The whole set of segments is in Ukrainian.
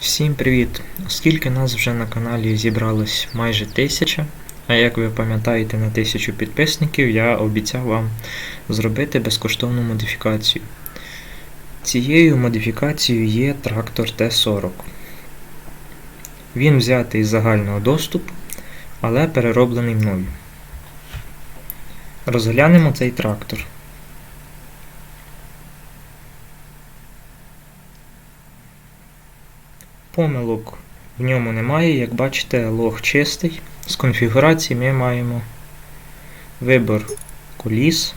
Всім привіт! Оскільки нас вже на каналі зібралось майже тисяча, а як ви пам'ятаєте на тисячу підписників, я обіцяв вам зробити безкоштовну модифікацію. Цією модифікацією є трактор Т-40. Він взятий з загального доступу, але перероблений мною. Розглянемо цей трактор. Помилок в ньому немає, як бачите, лог чистий. З конфігурації ми маємо вибор коліс,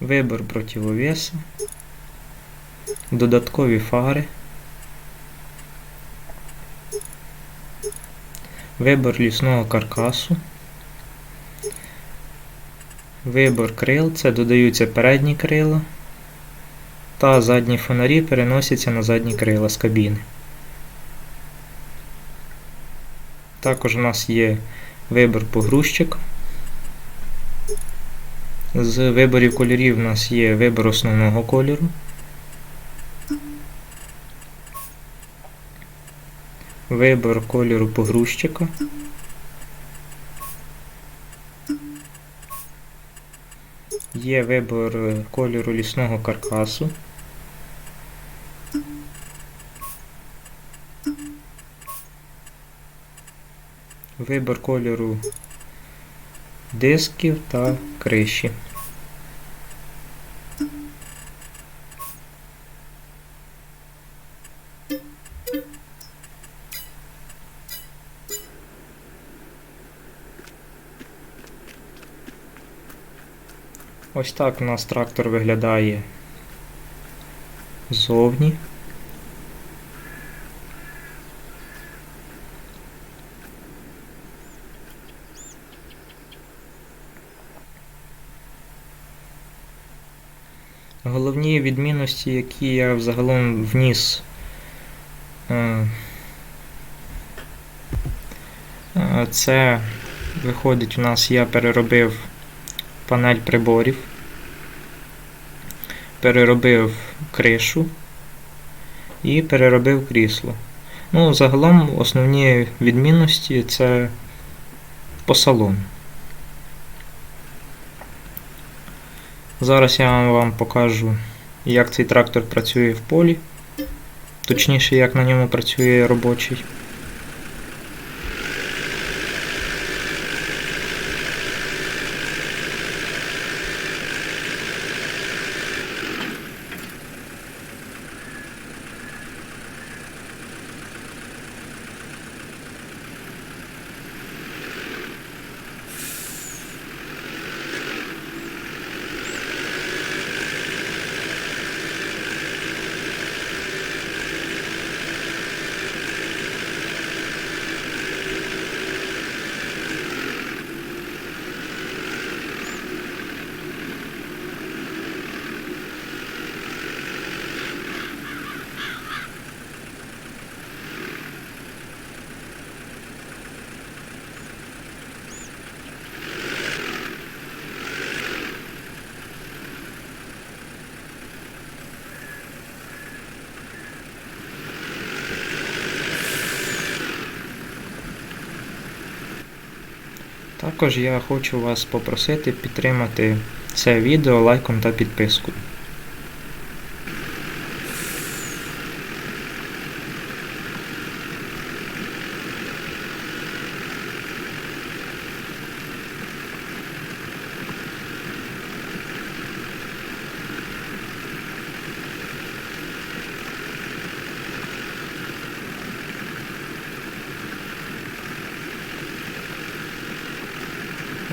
вибор противовеса, додаткові фари, вибор лісного каркасу, вибор крил, це додаються передні крила та задні фонарі переносяться на задні крила з кабіни. Також у нас є вибір погрузчик. З виборів кольорів у нас є вибір основного кольору. Вибір кольору погрузчика. Є вибір е, кольору лісного каркасу. Вибір кольору дисків та криші. Ось так у нас трактор виглядає ззовні. Головні відмінності, які я взагалом вніс, е, е, це виходить у нас я переробив панель приборів, переробив кришу і переробив крісло. Ну, загалом основні відмінності це по салону. Зараз я вам покажу, як цей трактор працює в полі, точніше, як на ньому працює робочий. Також я хочу вас попросити підтримати це відео лайком та підпискою.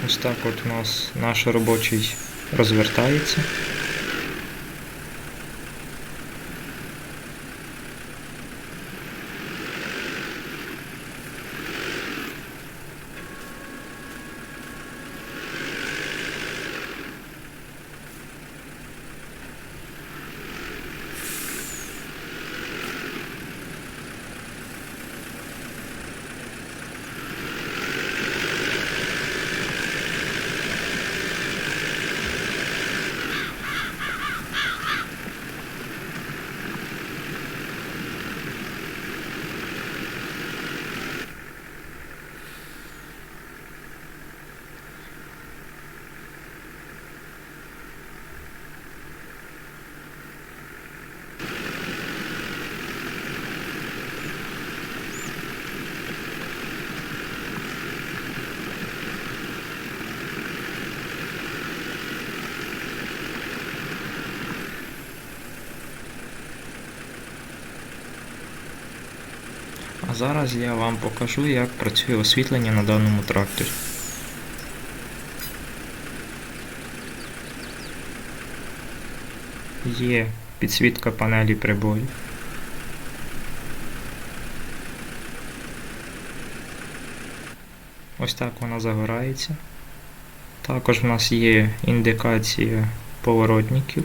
Ось так от у нас наш робочий розвертається. Зараз я вам покажу, як працює освітлення на даному тракторі. Є підсвітка панелі приборів. Ось так вона загорається. Також в нас є індикація поворотників.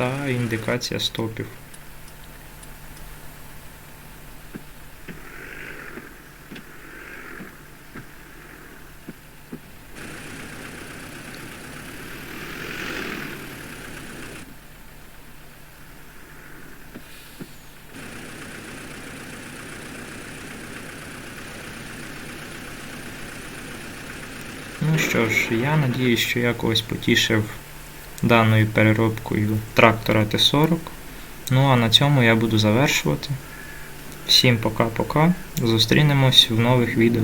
Та індикація стопів. Ну що ж, я надіюсь, що я когось потішив даною переробкою трактора Т-40. Ну а на цьому я буду завершувати. Всім пока-пока. Зустрінемось в нових відео.